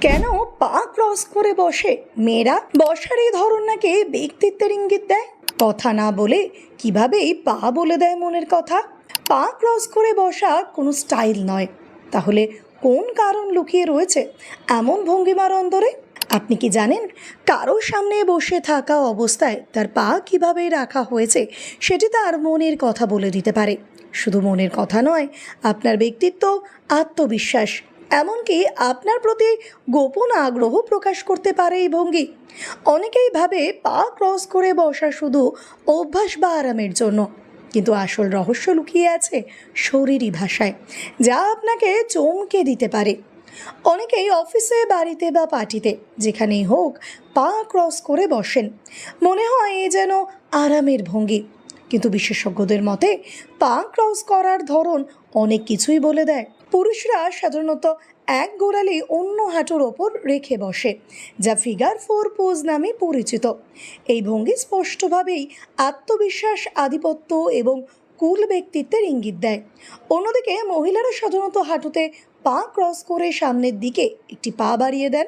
কেন পা ক্রস করে বসে? মেয়েরা বসার এই ধরন নাকি ব্যক্তিত্বের ইঙ্গিত দেয়? কথা না বলে কিভাবেই পা বলে দেয় মনের কথা? পা ক্রস করে বসা কোনো স্টাইল নয়। তাহলে কোন কারণ লুকিয়ে রয়েছে এমন ভঙ্গিমার অন্দরে? আপনি কি জানেন কারও সামনে বসে থাকা অবস্থায় তার পা কীভাবে রাখা হয়েছে সেটি তার মনের কথা বলে দিতে পারে। শুধু মনের কথা নয়, আপনার ব্যক্তিত্ব, আত্মবিশ্বাস এমনকি আপনার প্রতি গোপন আগ্রহ প্রকাশ করতে পারে এই ভঙ্গি। অনেকেই ভাবে পা ক্রস করে বসা শুধু অভ্যাস বা আরামের জন্য, কিন্তু আসল রহস্য লুকিয়ে আছে শরীরী ভাষায়, যা আপনাকে চমকে দিতে পারে। অনেকেই অফিসে, বাড়িতে বা পার্টিতে, যেখানেই হোক, পা ক্রস করে বসেন। মনে হয় এ যেন আরামের ভঙ্গি, কিন্তু বিশেষজ্ঞদের মতে পা ক্রস করার ধরন অনেক কিছুই বলে দেয়। পুরুষরা সাধারণত এক গোড়ালি অন্য হাঁটুর ওপর রেখে বসে, যা ফিগার ফোর পোজ নামে পরিচিত। এই ভঙ্গি স্পষ্টভাবেই আত্মবিশ্বাস, আধিপত্য এবং কুল ব্যক্তিত্বের ইঙ্গিত দেয়। অন্যদিকে মহিলারা সাধারণত হাঁটুতে পা ক্রস করে সামনের দিকে একটি পা বাড়িয়ে দেন,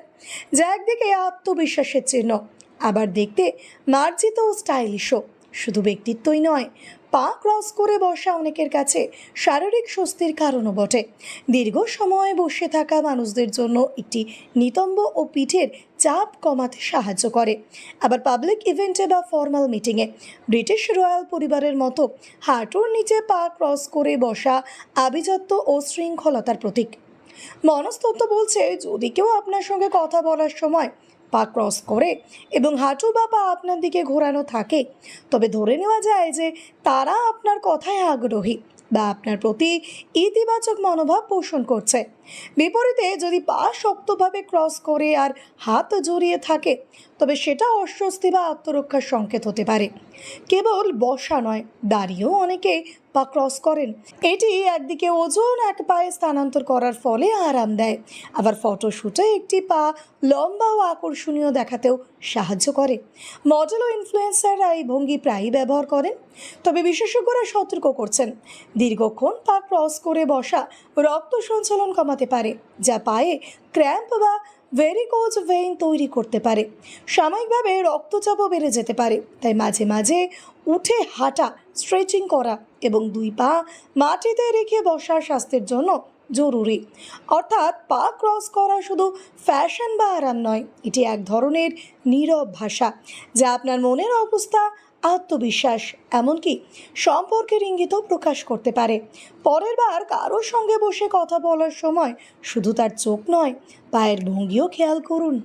যা একদিকে আত্মবিশ্বাসের চিহ্ন, আবার দেখতে মার্জিত ও স্টাইলিশও। শুধু ব্যক্তিত্বই নয় পা ক্রস করে বসা অনেকের কাছে শারীরিক স্বস্তির কারণও বটে। দীর্ঘ সময় বসে থাকা মানুষদের জন্য একটি নিতম্ব ও পিঠের চাপ কমাতে সাহায্য করে। আবার পাবলিক ইভেন্টে বা ফর্মাল মিটিংয়ে ব্রিটিশ রয়্যাল পরিবারের মতো হাঁটুর নিচে পা ক্রস করে বসা আভিজাত্য ও শৃঙ্খলতার প্রতীক। মনস্তত্ত্ব বলছে, যদি কেউ আপনার সঙ্গে কথা বলার সময় পা ক্রস করে এবং হাঁটু বা পা আপনার দিকে ঘোরানো থাকে। তবে ধরে নেওয়া যায় যে তারা আপনার কথায় আগ্রহী। বা আপনার প্রতি ইতিবাচক মনোভাব পোষণ করছে। বিপরীতে যদি পা শক্তভাবে ক্রস করে আর হাত জড়িয়ে থাকে, তবে সেটা অস্বস্তি বা আত্মরক্ষার সংকেত হতে পারে। কেবল বসা নয়, দাঁড়িয়েও অনেকে পা ক্রস করেন। এটি একদিকে ওজন, এক পায়ে স্থানান্তর করার ফলে আরাম দেয়। আবার ফটোশ্যুটে একটি পা লম্বা ও আকর্ষণীয় দেখাতেও সাহায্য করে। মডেল ও ইনফ্লুয়েন্সাররা এই ভঙ্গি প্রায়ই ব্যবহার করেন, তবে বিশেষজ্ঞরা সতর্ক করছেন। দীর্ঘক্ষণ পা ক্রস করে বসা রক্ত সঞ্চালন কমাতে পারে, যা পায়ে ক্র্যাম্প বা ভেরিকোজ ভেইন তৈরি করতে পারে। সাময়িকভাবে রক্তচাপও বেড়ে যেতে পারে, তাই মাঝে মাঝে উঠে হাঁটা স্ট্রেচিং করা এবং দুই পা মাটিতে রেখে বসা স্বাস্থ্যের জন্য জরুরি। অর্থাৎ পা ক্রস করা শুধু ফ্যাশন বা আরাম নয়, এটি এক ধরনের নীরব ভাষা, যা আপনার মনের অবস্থা, আত্মবিশ্বাস, এমনকি সম্পর্কের ইঙ্গিতও প্রকাশ করতে পারে। পরের বার কারোর সঙ্গে বসে কথা বলার সময় শুধু তার চোখ নয়, পায়ের ভঙ্গিও খেয়াল করুন।